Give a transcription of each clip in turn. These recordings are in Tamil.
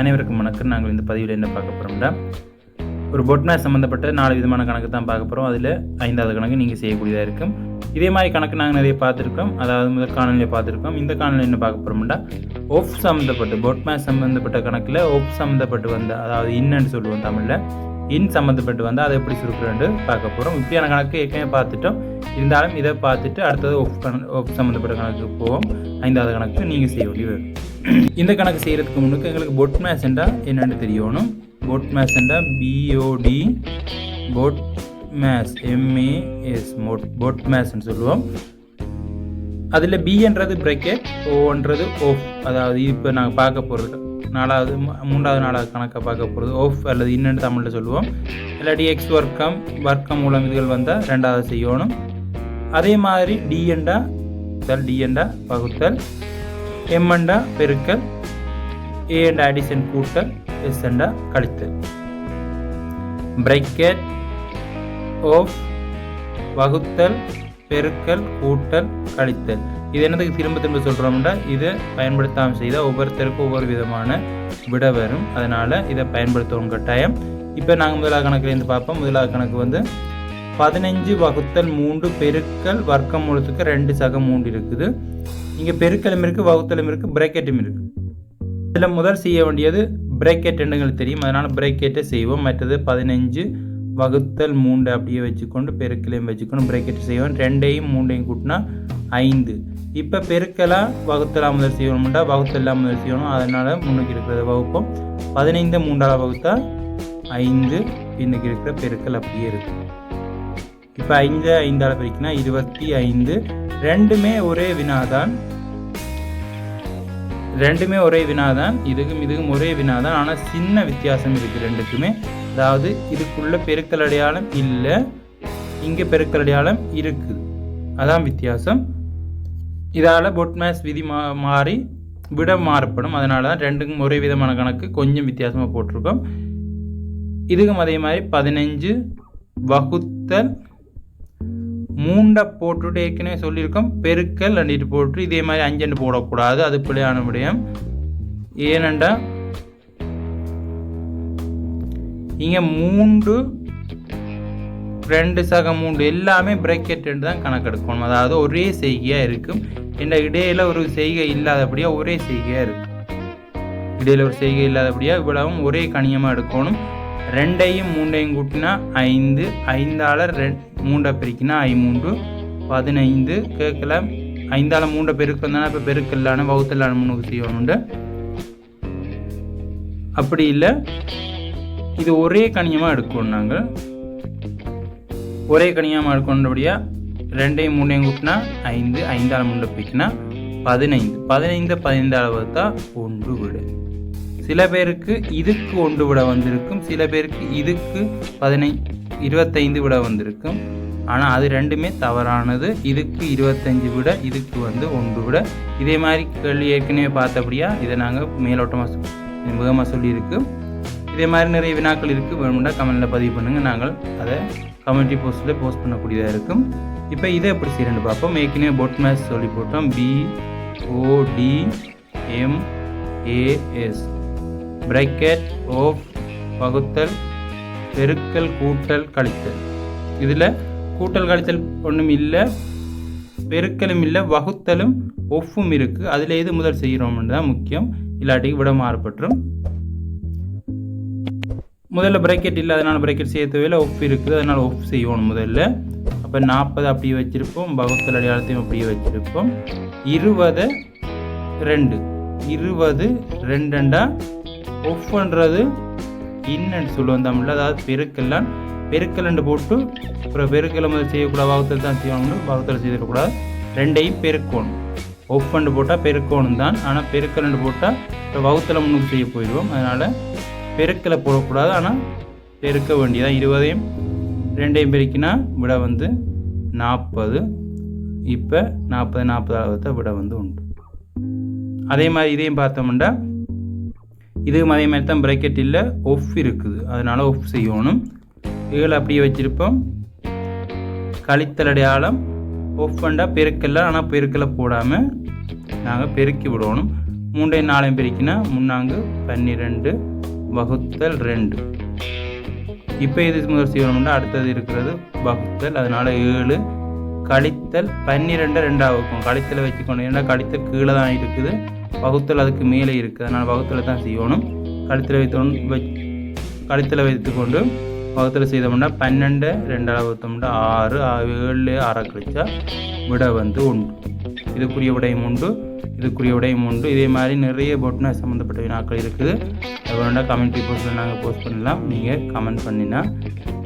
அனைவருக்கும் வணக்கம். நாங்கள் இந்த பதிவில் என்ன பார்க்க போகிறோம்னா ஒரு பொட்னா சம்மந்தப்பட்ட நாலு விதமான கணக்கு தான் பார்க்க போகிறோம் அதில் ஐந்தாவது கணக்கு நீங்கள் செய்யக்கூடியதாக இருக்கும். இதே மாதிரி கணக்கு நாங்கள் நிறைய பார்த்துருக்கோம். அதாவது முதல் காணொலியை பார்த்துருக்கோம். இந்த காணொலி என்ன பார்க்க போகிறோம்னா ஒஃப் சம்மந்தப்பட்டு பொட்மா சம்மந்தப்பட்ட கணக்கில் ஒஃப் சம்மந்தப்பட்டு வந்த அதாவது இன்னன்னு சொல்லுவோம் தமிழில். இன் சம்மந்தப்பட்டு வந்து அதை எப்படி சுருக்குறேன்னு பார்க்க போகிறோம் இப்படியான கணக்கு ஏற்கனவே பார்த்துட்டோம். இருந்தாலும் இதை பார்த்துட்டு அடுத்தது ஒஃப் கண ஒஃப் சம்மந்தப்பட்ட கணக்கு போவோம். ஐந்தாவது கணக்கு நீங்கள் செய்ய வேண்டியது. வரும். இந்த கணக்கு செய்கிறதுக்கு முன்னுக்கு எங்களுக்கு பொட் மேசண்டா என்னென்னு தெரியணும். பொட் மேசண்டா பிஓடி பொட் மேஸ் எம்ஏஎஸ் மோட் பொட் மேஸ்ன்னு சொல்லுவோம். அதில் பின்றது பிரக்கெட் ஓன்றது ஓஃப் அதாவது இப்போ நாங்கள் பார்க்க போகிறது நாலாவது மூன்றாவது நாலாவது கணக்கை பார்க்க போகிறது ஓஃப் அல்லது இன்னென்று தமிழில் சொல்லுவோம். இல்லாட்டி எக்ஸ் வர்க்கம் வர்க்கம் மூலம் இதுகள் வந்தால் ரெண்டாவது செய்யணும். அதே மாதிரி டிஎன்டா தல் டிஎன்டா வகுத்தல் எம்எண்டா பெருக்கல் ஏண்டா அடிசன் கூட்டல் எஸ்எண்டா கழித்தல். பிரைக்கெட் ஓஃப் வகுத்தல் பெருக்கல் கூட்டல் கழித்தல். இது என்னதுக்கு திரும்ப திரும்ப சொல்கிறோம்னா இதை பயன்படுத்தாமல் செய்தால் ஒவ்வொருத்தருக்கும் ஒவ்வொரு விதமான விட வரும். அதனால் இதை பயன்படுத்தவும் கட்டாயம். இப்போ நாங்கள் முதலாக கணக்குலேருந்து பார்ப்போம். முதலாக கணக்கு வந்து பதினஞ்சு வகுத்தல் மூன்று பெருக்கல் வர்க்கம் மூலத்துக்கு ரெண்டு சக மூன்று இருக்குது. இங்கே பெருக்கலும் இருக்குது வகுத்தலும் இருக்குது பிரேக்கெட்டும் இருக்குது இதில் முதல் செய்ய வேண்டியது பிரேக்கெட் எங்களுக்கு தெரியும். அதனால் பிரேக்கெட்டை செய்வோம். மற்றது பதினஞ்சு வகுத்தல் மூன்று அப்படியே வச்சுக்கொண்டு பெருக்கலையும் வச்சுக்கொண்டு பிரேக்கெட் செய்வோம். ரெண்டையும் மூண்டையும் கூட்டினா ஐந்து. இப்போ பெருக்கலாக வகுத்தலா முதல் செய்யணும்டா வகுத்தலாம் முதல் செய்யணும். அதனால் முன்னுக்கு இருக்கிறத வகுப்போம். பதினைந்து மூன்றாவது வகுத்தா ஐந்து. பின்னுக்கு இருக்கிற பெருக்கல் அப்படியே இருக்கும் இப்போ ஐந்து ஐந்தால் பிரிக்கினா இருபத்தி ஐந்து. ரெண்டுமே ஒரே வினாதான். ரெண்டுமே ஒரே வினாதான். இதுக்கும் இதுக்கும் ஒரே வினாதான். ஆனால் சின்ன வித்தியாசம் இருக்குது ரெண்டுக்குமே. அதாவது இதுக்குள்ள பெருக்கல் அடையாளம் இல்லை. இங்கே பெருக்கல் அடையாளம் இருக்குது அதான் வித்தியாசம். இதால் பொட்மேஸ் விதி மா மாறி விட மாறப்படும் அதனால தான் ரெண்டுக்கும் ஒரே விதமான கணக்கு கொஞ்சம் வித்தியாசமாக போட்டிருக்கோம். இதுக்கும் அதே மாதிரி பதினஞ்சு வகுத்தல் மூண்டை போட்டுட்டு ஏற்கனவே சொல்லியிருக்கோம் பெருக்கல் அண்டிட்டு போட்டு இதே மாதிரி அஞ்சண்டு போடக்கூடாது அது பிள்ளையான முடியும் ஏனண்டா இங்கே மூன்று ரெண்டு சக மூன்று எல்லாமே பிரேக்கெட் தான் கணக்கெடுக்கணும். அதாவது ஒரே செய்கையாக இருக்கும். இந்த இடையில் ஒரு செய்கை இல்லாதபடியாக ஒரே செய்கையாக இருக்கும். இடையில் ஒரு செய்கை இல்லாதபடியாக இவ்வளவும் ஒரே கணியமாக எடுக்கணும். ரெண்டையும் மூண்டையும் கூட்டினா ஐந்து ஐந்தால் ரெண் மூண்டை பெருக்கினா ஐமூன்று பதினைந்து கேட்கல. ஐந்தால் மூண்டை பெருக்கம் தானே இப்போ பெருக்கல்லான வகுத்தல்லான முன்னுக்கு செய்யணுண்டு அப்படி இல்லை. இது ஒரே கணியமாக எடுக்கணும் நாங்கள். ஒரே கணியமாக எடுக்கணுன்றபடியாக ரெண்டையும் மூண்டையும் கூட்டினா ஐந்து ஐந்தால் மூண்டை பெருக்கினா பதினைந்து. பதினைந்து பதினைந்தால வகுத்தா ஒன்று விடு. சில பேருக்கு இதுக்கு ஒன்று விட வந்திருக்கும். சில பேருக்கு இதுக்கு பதினை இருபத்தைந்து விட வந்திருக்கும். ஆனால் அது ரெண்டுமே தவறானது. இதுக்கு இருபத்தஞ்சு விட இதுக்கு வந்து ஒன்று விட. இதே மாதிரி கேள்வி ஏற்கனவே பார்த்தபடியா இதை நாங்கள் மேலோட்டமாக முகமாக சொல்லியிருக்கு. இதே மாதிரி நிறைய வினாக்கள் இருக்குது வேணும்னா கமெண்டில் பதிவு பண்ணுங்கள் நாங்கள் அதை கம்யூனிட்டி போஸ்ட்டில் போஸ்ட் பண்ணக்கூடியதாக இருக்கும். இப்போ இதை எப்படி செய்யறேன்னு பார்ப்போம். ஏற்கனவே போட் மேட்ச் சொல்லி போட்டோம். பி ஓடி எம் ஏஎஸ் பிராக்கெட் ஓஃப் வகுத்தல் பெருக்கல் கூட்டல் கழித்தல். இதில் கூட்டல் கழித்தல் ஒன்றும் இல்லை பெருக்கலும் இல்லை வகுத்தலும் ஒஃப்பும் இருக்குது அதில் எது முதல் செய்கிறோம்னு தான் முக்கியம். இல்லாட்டி விட மாறுபட்டுரும். முதல்ல பிரேக்கெட் இல்லை அதனால் பிரேக்கெட் செய்ய தேவையில்ல. ஒஃப் இருக்குது அதனால் ஒஃப் செய்யணும் முதல்ல. அப்போ நாற்பது அப்படியே வச்சுருப்போம். வகுத்தல் அடையாளத்தையும் அப்படியே வச்சுருப்போம். இருபது ரெண்டு. இருபது ரெண்டுண்டா ஒஃப்ன்றது இன்னன்னு சொல்லுவோம் தமிழில் அதாவது பெருக்கெல்லாம் பெருக்கலண்டு போட்டு அப்புறம் பெருக்கிழமை செய்யக்கூடாது வகுத்தல் தான் செய்யணும் வகுத்தல் செய்திடக்கூடாது ரெண்டையும் பெருக்கோணும். ஒப்பண்டு போட்டால் பெருக்கோணும் தான் ஆனால் பெருக்கலண்டு போட்டால் இப்போ வகுத்தலை முன்னுக்கு செய்ய போயிடுவோம். அதனால் பெருக்கலை போடக்கூடாது ஆனால் பெருக்க வேண்டியதான் இருபதையும் ரெண்டையும் பெருக்கினா விட வந்து நாற்பது. இப்போ நாற்பது நாற்பது தான் விட வந்து உண்டு. அதே மாதிரி இதையும் பார்த்தோம்னா இதுவும் அதே மாதிரி தான் பிரேக்கெட் இல்லை ஒஃப் இருக்குது. அதனால் ஒஃப் செய்யணும். இதில் அப்படியே வச்சுருப்போம். கழித்தல் அடையாளம் ஒஃப் பண்ணால் பெருக்கல்ல ஆனால் பெருக்கலை போடாமல் நாங்கள் பெருக்கி விடணும். மூண்டையும் நாளையும் பிரிக்கினா முன்னாங்கு பன்னிரெண்டு வகுத்தல் ரெண்டு. இப்போ இது முதல் செய்யணும்னா அடுத்தது இருக்கிறது வகுத்தல். அதனால் ஏழு கழித்தல் பன்னிரெண்டு ரெண்டாக வைக்கும். கழித்தலை வச்சுக்கணும் ஏன்னா கழித்தல் கீழே தான் இருக்குது. வகுத்தல் அதுக்கு மேலே இருக்குது அதனால் வகுத்தலை தான் செய்யணும். கழுத்தில் வைத்தோன்னு வை வைத்து வைத்துக்கொண்டு வகுத்தல் செய்தோம்னா பன்னெண்டு ரெண்டால் வகுத்தோம்னா ஆறு ஏழு ஆறாக கழிச்சா விட வந்து உண்டு இதுக்குரிய விடையும் உண்டு இதுக்குரிய விடையும் உண்டு. இதே மாதிரி நிறைய பொட்னா சம்மந்தப்பட்ட வினாக்கள் இருக்குது. அது கமெண்ட்ரி போஸ்ட்டில் நாங்கள் போஸ்ட் பண்ணலாம். நீங்கள் கமெண்ட் பண்ணினா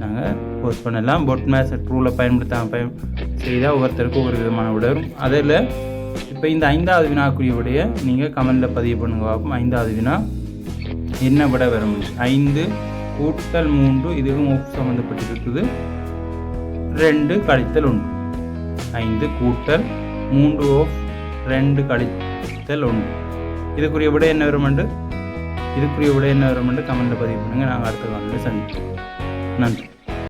நாங்கள் போஸ்ட் பண்ணலாம். பொட் மேஸ் ட்ரூவில் பயன்படுத்தாம பயன் செய்தால் ஒவ்வொருத்தருக்கும் ஒவ்வொரு விதமான விட அதில் இப்போ இந்த ஐந்தாவது வினாக்குரிய விடையை நீங்கள் கமெண்டில் பதிவு பண்ணுங்க பார்ப்போம். ஐந்தாவது வினா. என்ன விட வரும்? ஐந்து கூட்டல் மூன்று இதுவும் சம்மந்தப்பட்டிருக்குது ரெண்டு கழித்தல் ஒன்று. ஐந்து கூட்டல் மூன்று ஓஃப் ரெண்டு கழித்தல் ஒன்று. இதுக்குரிய விட என்ன வருமெண்டு இதுக்குரிய விட என்ன வருமெண்டு கமெண்ட்டில் பதிவு பண்ணுங்கள் நாங்கள் அடுத்த காலையில் சந்திப்போம். நன்றி.